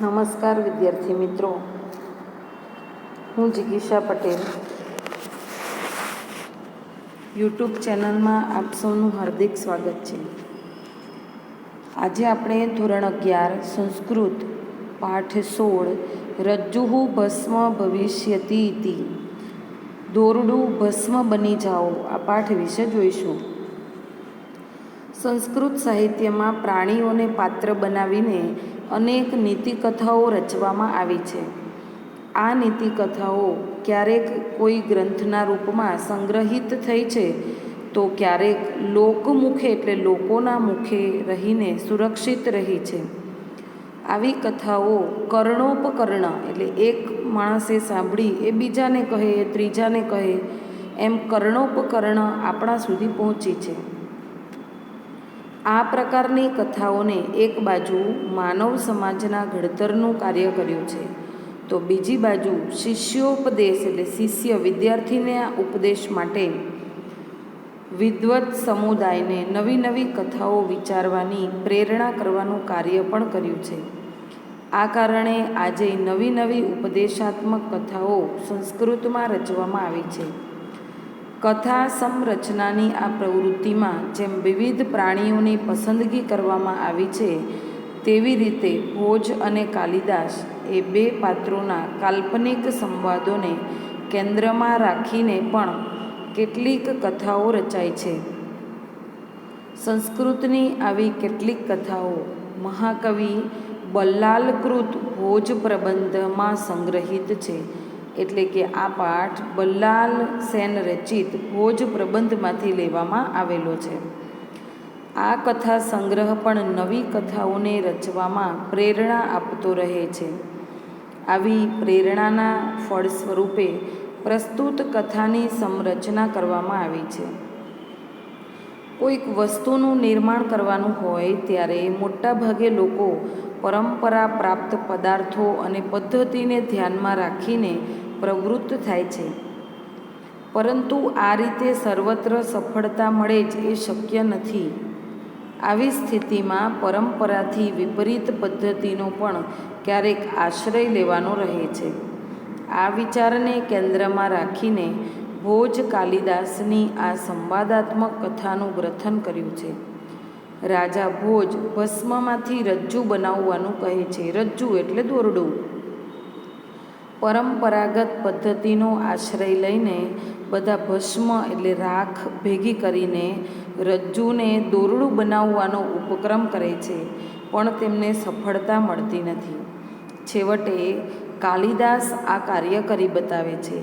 નમસ્કાર વિદ્યાર્થી મિત્રો. હું જિગીશા પટેલ. યુટ્યુબ ચેનલમાં આપ સૌનું હાર્દિક સ્વાગત છે. આજે આપણે ધોરણ અગિયાર, સંસ્કૃત, પાઠ સોળ, રજ્જુહુ ભસ્મ ભવિષ્યતિ દોરડું ભસ્મ બની જાઓ, આ પાઠ વિશે જોઈશું. સંસ્કૃત સાહિત્યમાં પ્રાણીઓને પાત્ર બનાવીને અનેક નીતિકથાઓ રચવામાં આવી છે. આ નીતિકથાઓ ક્યારેક કોઈ ગ્રંથના રૂપમાં સંગ્રહિત થઈ છે, તો ક્યારેક લોકમુખે એટલે લોકોના મુખે રહીને સુરક્ષિત રહી છે. આવી કથાઓ કર્ણોપકર્ણ એટલે એક માણસે સાંભળી એ બીજાને કહે, એ ત્રીજાને કહે, એમ કર્ણોપકર્ણ આપણા સુધી પહોંચી છે. આ પ્રકારની કથાઓને એક બાજુ માનવ સમાજના ઘડતરનું કાર્ય કર્યું છે, તો બીજી બાજુ શિષ્યોપદેશ એટલે શિષ્ય વિદ્યાર્થીને ઉપદેશ માટે વિદ્વત સમુદાયને નવી નવી કથાઓ વિચારવાની પ્રેરણા કરવાનું કાર્ય પણ કર્યું છે. આ કારણે આજે નવી નવી ઉપદેશાત્મક કથાઓ સંસ્કૃતમાં રચવામાં આવી છે. કથા સંરચનાની આ પ્રવૃત્તિમાં જેમ વિવિધ પ્રાણીઓની પસંદગી કરવામાં આવી છે, તેવી રીતે ભોજ અને કાલિદાસ એ બે પાત્રોના કાલ્પનિક સંવાદોને કેન્દ્રમાં રાખીને પણ કેટલીક કથાઓ રચાય છે. સંસ્કૃતની આવી કેટલીક કથાઓ મહાકવિ બલ્લાલકૃત ભોજ પ્રબંધમાં સંગ્રહિત છે. એટલે કે આ પાઠ બલ્લાલ સેન રચિત ભોજ પ્રબંધમાંથી લેવામાં આવેલો છે. આ કથા સંગ્રહ પણ નવી કથાઓને રચવામાં પ્રેરણા આપતો રહે છે. આવી પ્રેરણાના ફળ સ્વરૂપે પ્રસ્તુત કથાની સંરચના કરવામાં આવી છે. કોઈક વસ્તુનું નિર્માણ કરવાનું હોય ત્યારે મોટાભાગે લોકો પરંપરા પ્રાપ્ત પદાર્થો અને પદ્ધતિને ધ્યાનમાં રાખીને પ્રવૃત્ત થાય છે. પરંતુ આ રીતે સર્વત્ર સફળતા મળે જ એ શક્ય નથી. આવી સ્થિતિમાં પરંપરાથી વિપરીત પદ્ધતિનો પણ ક્યારેક આશ્રય લેવાનો રહે છે. આ વિચારને કેન્દ્રમાં રાખીને ભોજ કાલિદાસની આ સંવાદાત્મક કથાનું ગ્રથન કર્યું છે. રાજા ભોજ ભસ્મમાંથી રજ્જુ બનાવવાનું કહે છે. રજ્જુ એટલે દોરડું. પરંપરાગત પદ્ધતિનો આશ્રય લઈને બધા ભસ્મ એટલે રાખ ભેગી કરીને રજ્જુને દોરડું બનાવવાનો ઉપક્રમ કરે છે, પણ તેમને સફળતા મળતી નથી. છેવટે કાલિદાસ આ કાર્ય કરી બતાવે છે.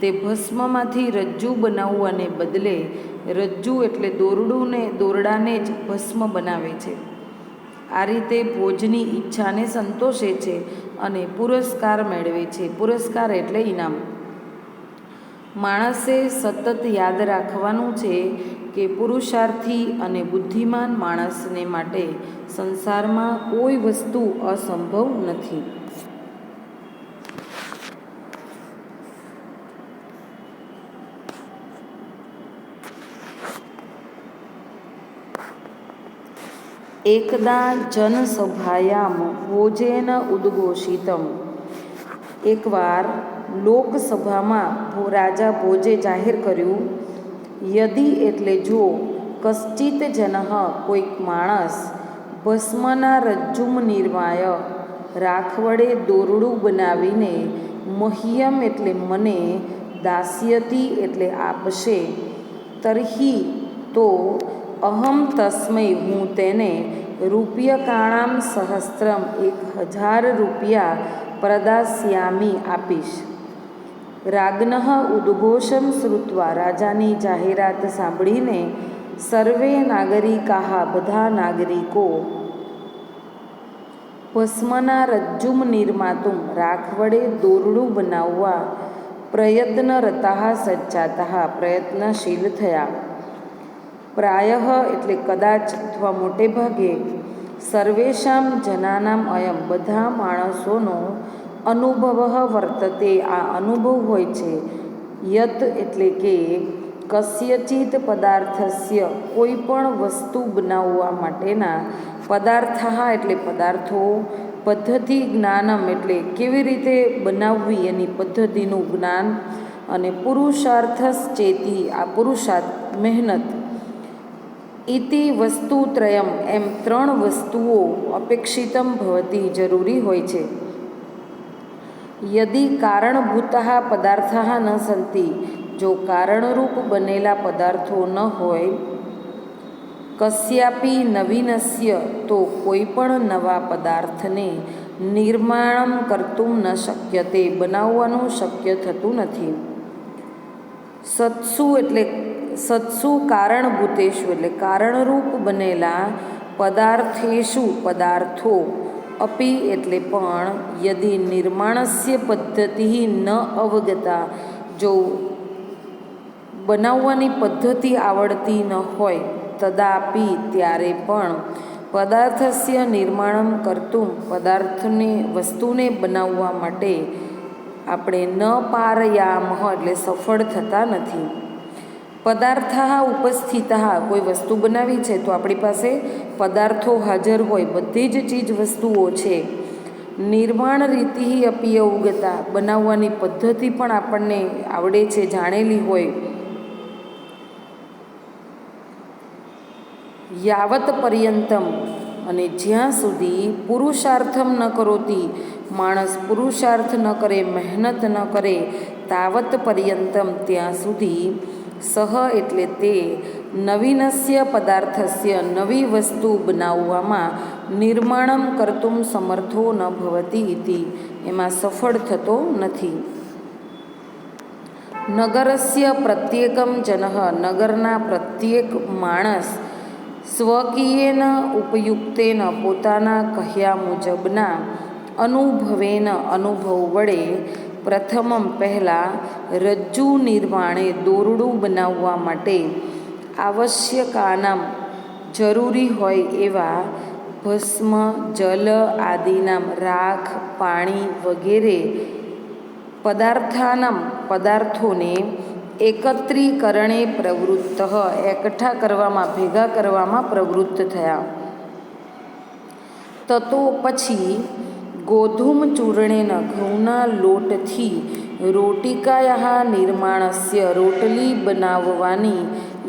તે ભસ્મમાંથી રજ્જુ બનાવવાને બદલે રજ્જુ એટલે દોરડુંને, દોરડાને જ ભસ્મ બનાવે છે. આ રીતે ભોજની ઈચ્છાને સંતોષે છે અને પુરસ્કાર મેળવે છે. પુરસ્કાર એટલે ઇનામ માણસે સતત યાદ રાખવાનું છે કે પુરુષાર્થી અને બુદ્ધિમાન માણસને માટે સંસારમાં કોઈ વસ્તુ અસંભવ નથી. એકદા જનસભાયામ ભોજેન ઉદ્ઘોષિતમ. એકવાર લોકસભામાં રાજા ભોજે જાહેર કર્યું, યદિ એટલે જો કશ્ચિત જન કોઈક માણસ ભસ્મના રજ્જુમ નિર્માય રાખ વડે દોરડું બનાવીને મહ્યમ એટલે મને, દાસ્યતી એટલે આપશે, તરહી તો અહમ તસ્મય હું તેને રૂપ્યકાણામ સહસ્ત્રમ એક હજાર રૂપિયા પ્રદાસ્યામી આપીશ. રાગ્ન ઉદ્ઘોષમ શ્રુત્વા રાજાની જાહેરાત સાંભળીને સર્વે નાગરિકા બધા નાગરિકો ભસ્મના રજ્જુમ નિર્માતું રાખ વડે દોરડું બનાવવા પ્રયત્નરતા સજ્જાતા પ્રયત્નશીલ થયા. પ્રાય એટલે કદાચ અથવા મોટે ભાગે સર્વેશામ જનાનામ અયમ બધા માણસોનો અનુભવ વર્તતે આ અનુભવ હોય છે. યત એટલે કે, કસ્યચિત પદાર્થસ્ય કોઈ પણ વસ્તુ બનાવવા માટેના પદાર્થ એટલે પદાર્થો, પદ્ધતિ જ્ઞાનમ એટલે કેવી રીતે બનાવવી એની પદ્ધતિનું જ્ઞાન, અને પુરુષાર્થસ ચેતી આ પુરુષાર્થ મહેનત ઇતિ વસ્તુત્રયમ એમ ત્રણ વસ્તુઓ અપેક્ષિતમ ભવતી જરૂરી હોય છે. યદિ કારણભૂત પદાર્થ ન સંતિ, જો કારણરૂપ બનેલા પદાર્થો ન હોય, કસ્યાપી નવીનસ્ય, તો કોઈ પણ નવા પદાર્થને નિર્માણ કરતું ન શક્ય, તે બનાવવાનું શક્ય થતું નથી. સત્સુ એટલે સત્સુ કારણભૂતેશુ એટલે કારણરૂપ બનેલા પદાર્થેશુ પદાર્થો. અપી એટલે પણ યદિ નિર્માણસ્ય પદ્ધતિ ન અવગતા. જો બનાવવાની પદ્ધતિ આવડતી ન હોય, તદાપી ત્યારે પણ પદાર્થસ્ય નિર્માણમ કરતું પદાર્થને, વસ્તુને બનાવવા માટે આપણે ન પારયામહ એટલે સફળ થતા નથી. પદાર્થ ઉપસ્થિત. કોઈ વસ્તુ બનાવી છે તો આપણી પાસે પદાર્થો હાજર હોય. બધી જ ચીજ વસ્તુઓ છે. નિર્માણ રીતિ અપી ઉગતા બનાવવાની પદ્ધતિ પણ આપણને આવડે છે, જાણેલી હોય. યાવત પર્યંતમ. અને જ્યાં સુધી પુરુષાર્થમ ન કરોતી, માણસ પુરુષાર્થ ન કરે, મહેનત ન કરે, તાવત પર્યંતમ, ત્યાં સુધી સહ એટલે તે નવીનસ્ય પદાર્થસ્ય નવી વસ્તુ બનાવવામાં નિર્માણમ કરતું સમર્થો ન ભવતી હતી એમાં સફળ થતો નથી. નગરસ્ય પ્રત્યેકમ જન, નગરના પ્રત્યેક માણસ સ્વકીયેન ઉપયુક્તેન પોતાના કહ્યા મુજબના અનુભવેન અનુભવ વડે પ્રથમમ પહેલાં રજ્જુ નિર્માણે દોરડું બનાવવા માટે આવશ્યકાનામ જરૂરી હોય એવા ભસ્મ, જલ આદિનામ રાખ, પાણી વગેરે પદાર્થાનામ પદાર્થોને એકત્રીકરણે પ્રવૃત્ત, એકઠા કરવામાં, ભેગા કરવામાં પ્રવૃત્ત થયા. તતો પછી ગોધૂમ ચૂર્ણેન ઘઉંના લોટથી રોટિકાયા નિર્માણસ્ય રોટલી બનાવવાની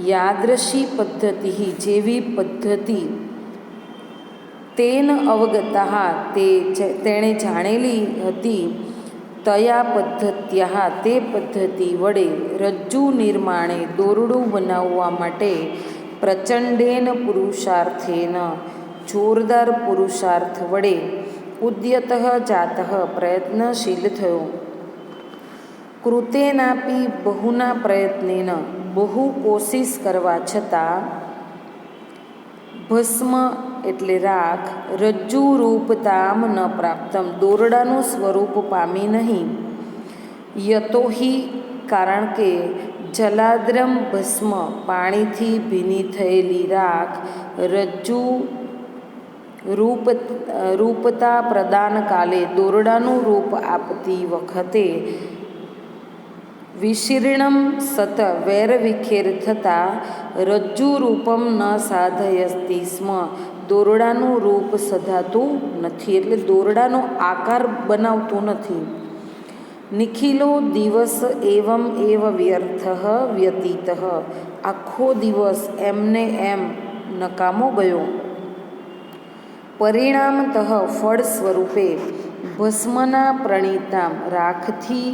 યાદૃશી પદ્ધતિ જેવી પદ્ધતિ. તેન અવગતા તે તેણે જાણેલી હતી તયા પદ્ધત્યા તે પદ્ધતિ વડે રજ્જુ નિર્માણે દોરડું બનાવવા માટે પ્રચંડેન પુરુષાર્થેન, જોરદાર પુરુષાર્થ વડે ઉદ્યત જાત પ્રયત્નશીલ થયો. કૃતેનાપી બહુના પ્રયત્નેન બહુ કોશિશ કરવા છતાં ભસ્મ એટલે રાખ રજ્જુરૂપ તામ ન પ્રાપ્તમ. દોરડાનું સ્વરૂપ પામી નહીં. યતોહી કારણ કે જલાદ્રમ ભસ્મ પાણીથી ભીની થયેલી રાખ રજ્જુ રૂપ, રૂપતા પ્રદાન કાલે દોરડાનું રૂપ આપતી વખતે વિશીર્ણમ સત વેર વિખેર થતાં રજ્જુ રૂપમ ન સાધયસ્તી સ્મ. દોરડાનું રૂપ સધાતું નથી એટલે દોરડાનો આકાર બનાવતું નથી. નિખિલો દિવસ એવમ એવ વ્યર્થ વ્યતીત. આખો દિવસ એમને એમ નકામો ગયો. પરિણામતઃ ફળ સ્વરૂપે ભસ્મના પ્રણીતામ રાખથી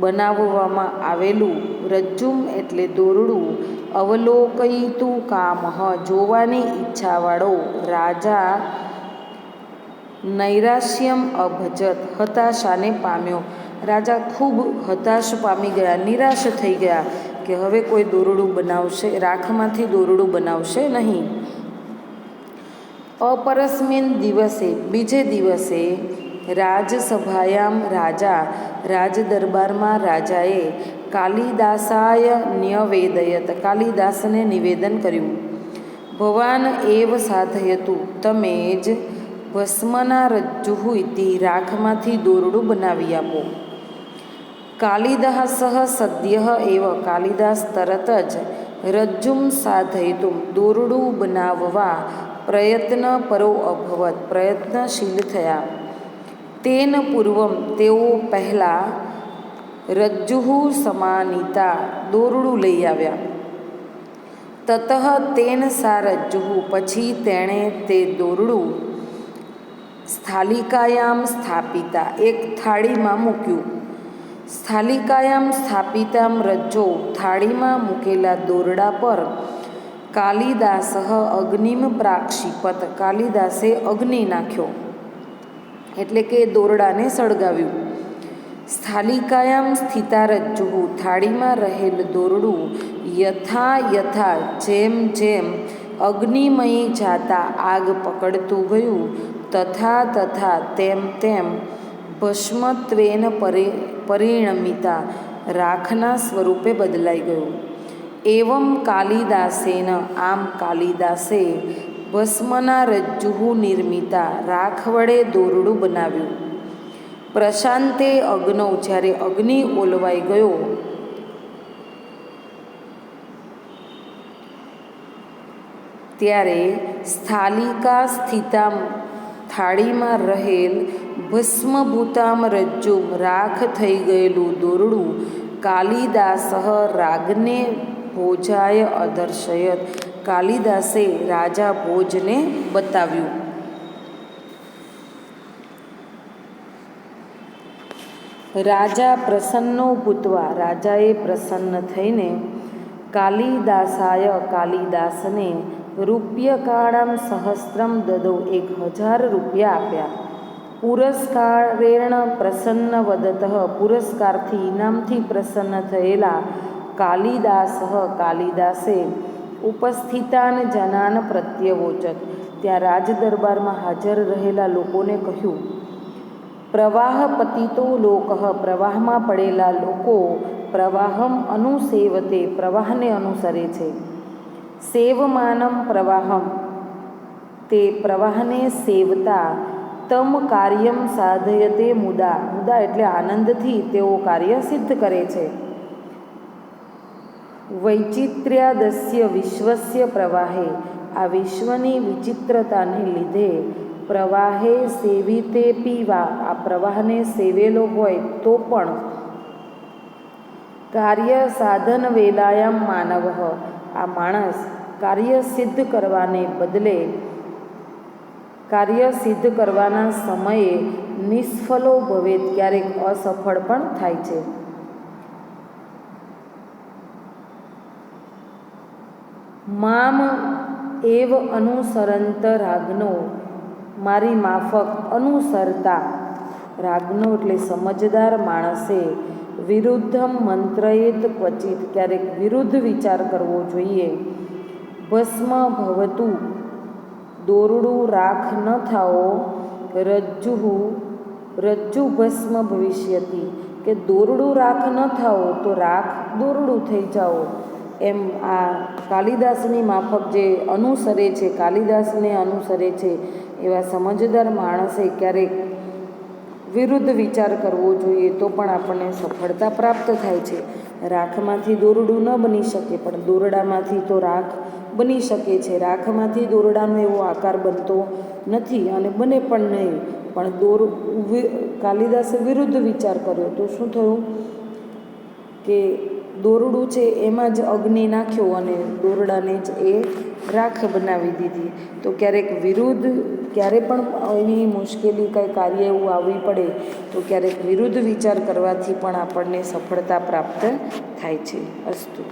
બનાવવામાં આવેલું રજ્જુમ એટલે દોરડું અવલોકયિતું કામ જોવાની ઈચ્છાવાળો રાજા નૈરાશ્યમ અભજત હતાશાને પામ્યો. રાજા ખૂબ હતાશ પામી ગયા, નિરાશ થઈ ગયા કે હવે કોઈ દોરડું બનાવશે, રાખમાંથી દોરડું બનાવશે નહીં. અપરસ્મિન દિવસે, બીજે દિવસે રાજસભાયામ રાજા, રાજદરબારમાં રાજાએ કાલિદાસાય ન્યવેદયત, કાલિદાસને નિવેદન કર્યું. ભવાન એવ સાધયતું તમે જ ભસ્મના રજ્જુ રાખમાંથી દોરડું બનાવી આપો. કાલિદાસ સદ્ય એવ, કાલિદાસ તરત જ રજ્જુમ સાધયતું દોરડું બનાવવા પ્રયત્ન પરો અભવત, પ્રયત્નશીલ થયા. તેન પૂર્વમ તેઓ પહેલાં રજ્જુ સમાનિતા દોરડું લઈ આવ્યા. તતઃ તેન સા રજ્જુ પછી તેણે તે દોરડું સ્થાલિકાયામ સ્થાપિતા એક થાળીમાં મૂક્યું. સ્થાલિકાયામ સ્થાપિતામ રજ્જો થાળીમાં મૂકેલા દોરડા પર કાલિદાસ અગ્નિમ પ્રાક્ષિપત. કાલિદાસે અગ્નિ નાખ્યો એટલે કે દોરડાને સળગાવ્યું. સ્થાલિકાયામ સ્થિતા રજ્જુ થાળીમાં રહેલ દોરડું યથા યથા જેમ જેમ અગ્નિમયી જાતા આગ પકડતું ગયું, તથા તથા તેમ તેમ ભસ્મત્વેન પરિ, પરિણમિતા, રાખના સ્વરૂપે બદલાઈ ગયું. એવમ કાલિદાસેન આમ કાલિદાસે ભસ્મના રજ્જુ નિર્મિતા રાખ વડે દોરડું બનાવ્યું પ્રશાંતે અગ્નૌ જ્યારે અગ્નિ ઓલવાઈ ગયો ત્યારે સ્થાલિકા સ્થિતામ થાળીમાં રહેલ ભસ્મભૂતામ રજ્જુમ રાખ થઈ ગયેલું દોરડું કાલિદાસ રાગને ભોજાય અદર્શયત. કાલિદાસે રાજા ભોજને બતાવ્યું. રાજા પ્રસન્નો ભૂતવા રાજાએ પ્રસન્ન થઈને કાલિદાસાય કાલિદાસને રૂપ્યકાળમ સહસ્ત્રમ દદો એક હજાર રૂપિયા આપ્યા. પુરસ્કારેણ પ્રસન્ન વદત. પુરસ્કારથી ઇનામથી પ્રસન્ન થયેલા કાલિદાસ કાલિદાસે ઉપસ્થિતાન જનાન પ્રત્યવોચત. ત્યાં રાજદરબારમાં હાજર રહેલા લોકોને કહ્યું, પ્રવાહ પતિતો લોક, પ્રવાહમાં પડેલા લોકો પ્રવાહમ અનુસેવતે, પ્રવાહને અનુસરે છે. સેવમાનમ પ્રવાહમ. તે પ્રવાહને સેવતા તમ કાર્યમ સાધયતે મુદા. મુદા એટલે આનંદથી તેઓ કાર્ય સિદ્ધ કરે છે. વૈચિત્ર્યાદસ્ય વિશ્વસ્ય પ્રવાહે. આ વિશ્વની વિચિત્રતાને લીધે પ્રવાહે સેવિતે પીવા આ પ્રવાહને સેવેલો હોય તો પણ કાર્ય સાધન વેલાયામ માનવ. આ માણસ કાર્ય સિદ્ધ કરવાને બદલે કાર્ય સિદ્ધ કરવાના સમયે નિષ્ફલો ભવે ક્યારેક અસફળ પણ થાય છે. મામ એવ અનુસરંત રાગનો. મારી માફક અનુસરતા. રાગનો એટલે સમજદાર માણસે. વિરુદ્ધમ મંત્રયેત ક્વચિત. ક્યારેક વિરુદ્ધ વિચાર કરવો જોઈએ. ભસ્મ ભવતું. દોરડું રાખ ન થાઓ. રજ્જુ રજ્જુ ભસ્મ ભવિષ્યતી. કે દોરડું રાખ ન થાઓ તો રાખ દોરડું થઈ જાઓ. એમ આ કાલિદાસની માફક જે અનુસરે છે, કાલિદાસને અનુસરે છે, એવા સમજદાર માણસે ક્યારેક વિરુદ્ધ વિચાર કરવો જોઈએ તો પણ આપણને સફળતા પ્રાપ્ત થાય છે. રાખમાંથી દોરડું ન બની શકે, પણ દોરડામાંથી તો રાખ બની શકે છે. રાખમાંથી દોરડાનો એવો આકાર બનતો નથી અને બને પણ નહીં. પણ દોર કાલિદાસે વિરુદ્ધ વિચાર કર્યો તો શું થયું? કે દોરડું છે, એમાં જ અગ્નિ નાખ્યો અને દોરડાને જ એ રાખ બનાવી દીધી. તો ક્યારેક વિરુદ્ધ, ક્યારે પણ એની મુશ્કેલી કંઈ કાર્ય એવું આવવી પડે, તો ક્યારેક વિરુદ્ધ વિચાર કરવાથી પણ આપણને સફળતા પ્રાપ્ત થાય છે અસ્તુ.